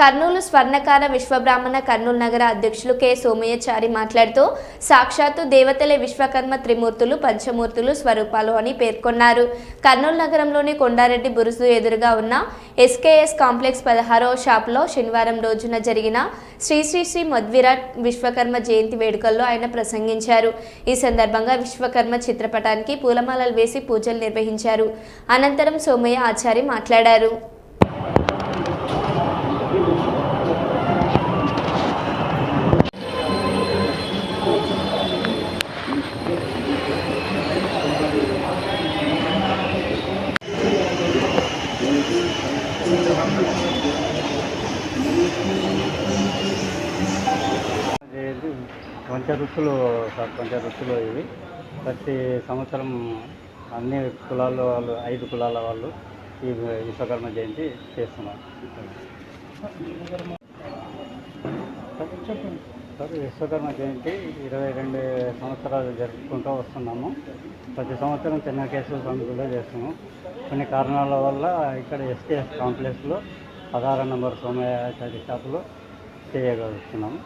కర్నూలు స్వర్ణకార విశ్వబ్రాహ్మణ కర్నూలు నగర అధ్యక్షులు కె. సోమయ్యచారి మాట్లాడుతూ సాక్షాత్తు దేవతలే విశ్వకర్మ త్రిమూర్తులు పంచమూర్తులు స్వరూపాలు అని పేర్కొన్నారు. కర్నూలు నగరంలోని కొండారెడ్డి బురుసు ఎదురుగా ఉన్న ఎస్కేఎస్ కాంప్లెక్స్ పదహారవ షాప్లో శనివారం రోజున జరిగిన శ్రీ శ్రీ శ్రీ మధ్విరాట్ విశ్వకర్మ జయంతి వేడుకల్లో ఆయన ప్రసంగించారు. ఈ సందర్భంగా విశ్వకర్మ చిత్రపటానికి పూలమాలలు వేసి పూజలు నిర్వహించారు. అనంతరం సోమయ్య ఆచారి మాట్లాడారు. పంచ రుచులు సార్ పంచ వృత్తులు ఇవి. ప్రతి సంవత్సరం అన్ని కులాల వాళ్ళు ఐదు కులాల వాళ్ళు ఈ విశ్వకర్మ జయంతి చేస్తున్నారు. సార్ విశ్వకర్మ జయంతి ఇరవై రెండు సంవత్సరాలు జరుపుకుంటూ వస్తున్నాము. ప్రతి సంవత్సరం చిన్న కేసుల స్వామి చేస్తున్నాము. కొన్ని కారణాల వల్ల ఇక్కడ ఎస్కేఎస్ కాంప్లెక్స్లో పదహారు నంబర్ సోమయాచారి షాపులో చేయగలుగుతున్నాము.